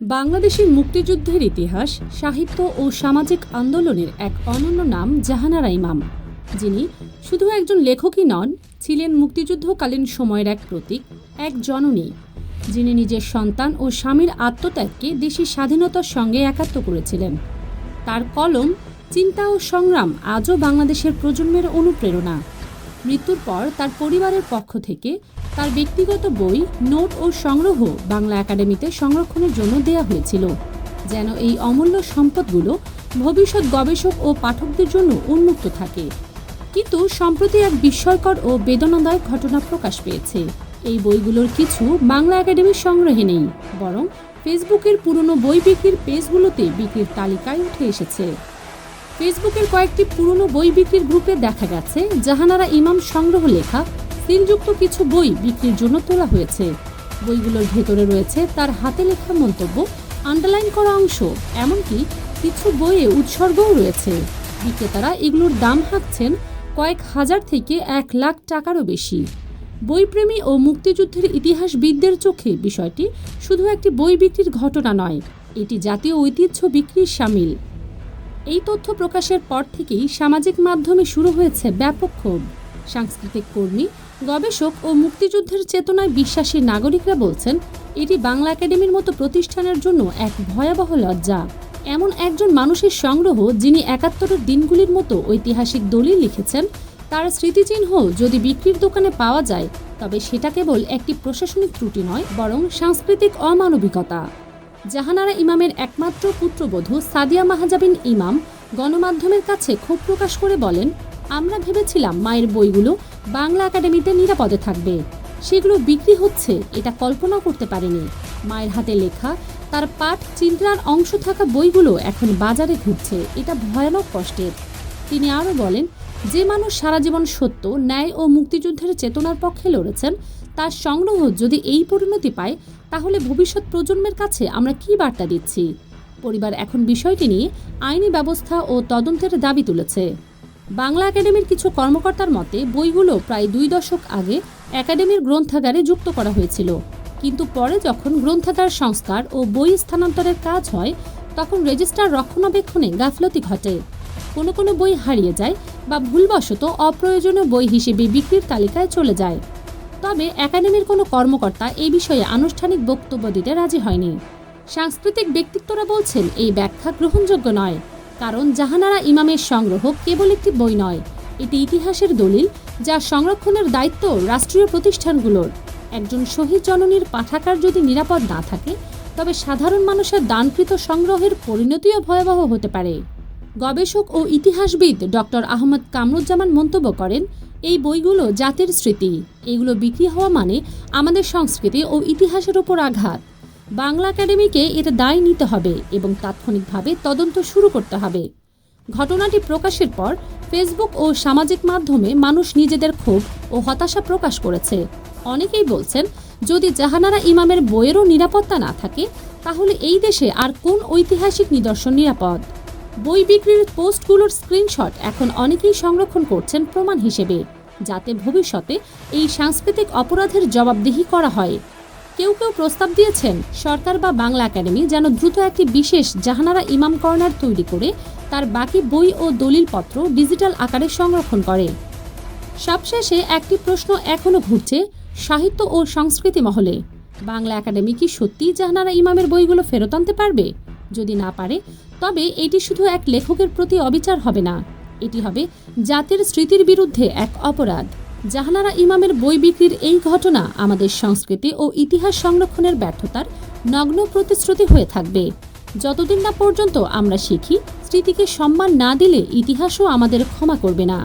বাংলাদেশের মুক্তিযুদ্ধের ইতিহাস, সাহিত্য ও সামাজিক আন্দোলনের এক অনন্য নাম জাহানারা ইমাম, যিনি শুধু একজন লেখকই নন, ছিলেন মুক্তিযুদ্ধকালীন সময়ের এক প্রতীক, এক জননী, যিনি নিজের সন্তান ও স্বামীর আত্মত্যাগকে দেশের স্বাধীনতার সঙ্গে একাত্ম করেছিলেন। তার কলম, চিন্তা ও সংগ্রাম আজও বাংলাদেশের প্রজন্মের অনুপ্রেরণা। মৃত্যুর পর তার পরিবারের পক্ষ থেকে তার ব্যক্তিগত বই, নোট ও সংগ্রহ বাংলা একাডেমিতে সংরক্ষণের জন্য দেয়া হয়েছিল, যেন এই অমূল্য সম্পদগুলো ভবিষ্যৎ গবেষক ও পাঠকদের জন্য উন্মুক্ত থাকে। কিন্তু সম্প্রতি এক বিস্ময়কর ও বেদনাদায়ক ঘটনা প্রকাশ পেয়েছে। এই বইগুলোর কিছু বাংলা একাডেমির সংগ্রহে নেই, বরং ফেসবুকের পুরনো বই বিক্রির পেজগুলোতে বিক্রির তালিকায় উঠে এসেছে। ফেসবুকের কয়েকটি পুরনো বই বিক্রির গ্রুপে দেখা গেছে, জাহানারা ইমাম সংগ্রহ লেখা, সিলযুক্ত কিছু বই বিক্রির জন্য তোলা হয়েছে। বইগুলোর ভেতরে রয়েছে তার হাতে লেখা মন্তব্য, আন্ডারলাইন করা অংশ, এমনকি কিছু বইয়ে উৎসর্গও রয়েছে। বিক্রেতারা এগুলোর দাম হাঁকছেন কয়েক হাজার থেকে এক লাখ টাকারও বেশি। বইপ্রেমী ও মুক্তিযুদ্ধের ইতিহাসবিদদের চোখে বিষয়টি শুধু একটি বই বিক্রির ঘটনা নয়, এটি জাতীয় ঐতিহ্য বিক্রির সামিল। এই তথ্য প্রকাশের পর থেকেই সামাজিক মাধ্যমে শুরু হয়েছে ব্যাপক ক্ষোভ। সাংস্কৃতিক কর্মী, গবেষক ও মুক্তিযুদ্ধের চেতনায় বিশ্বাসী নাগরিকরা বলছেন, এটি বাংলা একাডেমির মতো প্রতিষ্ঠানের জন্য এক ভয়াবহ লজ্জা। এমন একজন মানুষের সংগ্রহ যিনি একাত্তরের দিনগুলির মতো ঐতিহাসিক দলিল লিখেছেন, তার স্মৃতিচিহ্ন যদি বিক্রির দোকানে পাওয়া যায়, তবে সেটা কেবল একটি প্রশাসনিক ত্রুটি নয়, বরং সাংস্কৃতিক অমানবিকতা। জাহানারা ইমামের একমাত্র পুত্রবধূ সাদিয়া মাহাজাবিন ইমাম গণমাধ্যমের কাছে ক্ষোভ প্রকাশ করে বলেন, আমরা ভেবেছিলাম মায়ের বইগুলো বাংলা একাডেমিতে নিরাপদে থাকবে। সেগুলো বিক্রি হচ্ছে, এটা কল্পনা করতে পারিনি। মায়ের হাতে লেখা, তার পাঠ চিন্তার অংশ থাকা বইগুলো এখন বাজারে ঘুরছে, এটা ভয়ানক কষ্টের। তিনি আরও বলেন যে মানুষ সারা জীবন সত্য, ন্যায় ও মুক্তিযুদ্ধের চেতনার পক্ষে লড়েছেন, তার সংগ্রহ যদি এই পরিণতি পায়, তাহলে ভবিষ্যৎ প্রজন্মের কাছে আমরা কি বার্তা দিচ্ছি? পরিবার এখন বিষয়টি নিয়ে আইনি ব্যবস্থা ও তদন্তের দাবি তুলেছে। বাংলা একাডেমির কিছু কর্মকর্তার মতে, বইগুলো প্রায় দুই দশক আগে একাডেমির গ্রন্থাগারে যুক্ত করা হয়েছিল। কিন্তু পরে যখন গ্রন্থাগার সংস্কার ও বই স্থানান্তরের কাজ হয়, তখন রেজিস্ট্রার রক্ষণাবেক্ষণে গাফলতি ঘটে। কোনো কোনো বই হারিয়ে যায় বা ভুলবশত অপ্রয়োজনীয় বই হিসেবে বিক্রির তালিকায় চলে যায়। তবে একাডেমির কোনো কর্মকর্তা এই বিষয়ে আনুষ্ঠানিক বক্তব্য দিতে রাজি হয়নি। সাংস্কৃতিক ব্যক্তিত্বরা বলছেন, এই ব্যাখ্যা গ্রহণযোগ্য নয়, কারণ জাহানারা ইমামের সংগ্রহ কেবল একটি বই নয়, এটি ইতিহাসের দলিল যা সংরক্ষণের দায়িত্ব রাষ্ট্রীয় প্রতিষ্ঠানগুলোর। একজন শহীদ জননীর পাঠাগার যদি নিরাপদ না থাকে, তবে সাধারণ মানুষের দানকৃত সংগ্রহের পরিণতিও ভয়াবহ হতে পারে। গবেষক ও ইতিহাসবিদ ডক্টর আহমদ কামরুজ্জামান মন্তব্য করেন, এই বইগুলো জাতির স্মৃতি। এগুলো বিক্রি হওয়া মানে আমাদের সংস্কৃতি ও ইতিহাসের ওপর আঘাত। বাংলা একাডেমিকে এর দায় নিতে হবে এবং তাৎক্ষণিকভাবে তদন্ত শুরু করতে হবে। ঘটনাটি প্রকাশের পর ফেসবুক ও সামাজিক মাধ্যমে মানুষ নিজেদের ক্ষোভ ও হতাশা প্রকাশ করেছে। অনেকেই বলছেন, যদি জাহানারা ইমামের বইয়েরও নিরাপত্তা না থাকে, তাহলে এই দেশে আর কোন ঐতিহাসিক নিদর্শন নিরাপদ? বই বিক্রির পোস্টগুলোর স্ক্রিনশট এখন অনেকেই সংরক্ষণ করছেন প্রমাণ হিসেবে, যাতে ভবিষ্যতে এই সাংস্কৃতিক অপরাধের জবাবদিহি করা হয়। কেউ কেউ প্রস্তাব দিয়েছেন, সরকার বা বাংলা একাডেমি যেন দ্রুত একটি বিশেষ জাহানারা ইমাম কর্নার তৈরি করে তার বাকি বই ও দলিলপত্র ডিজিটাল আকারে সংরক্ষণ করে। সবশেষে একটি প্রশ্ন এখনও ঘুরছে, সাহিত্য ও সংস্কৃতি মহলে। বাংলা একাডেমি কি সত্যিই জাহানারা ইমামের বইগুলো ফেরত আনতে পারবে? যদি না পারে, তবে এটি শুধু এক লেখকের প্রতি অবিচার হবে না। এটি হবে জাতির স্মৃতির বিরুদ্ধে এক অপরাধ। জাহানারা ইমামের বই বিক্রির এই ঘটনা আমাদের সংস্কৃতি ও ইতিহাস সংরক্ষণের ব্যর্থতার নগ্ন প্রতিশ্রুতি হয়ে থাকবে। যতদিন না পর্যন্ত আমরা শিখি, স্মৃতিকে সম্মান না দিলে ইতিহাসও আমাদের ক্ষমা করবে না।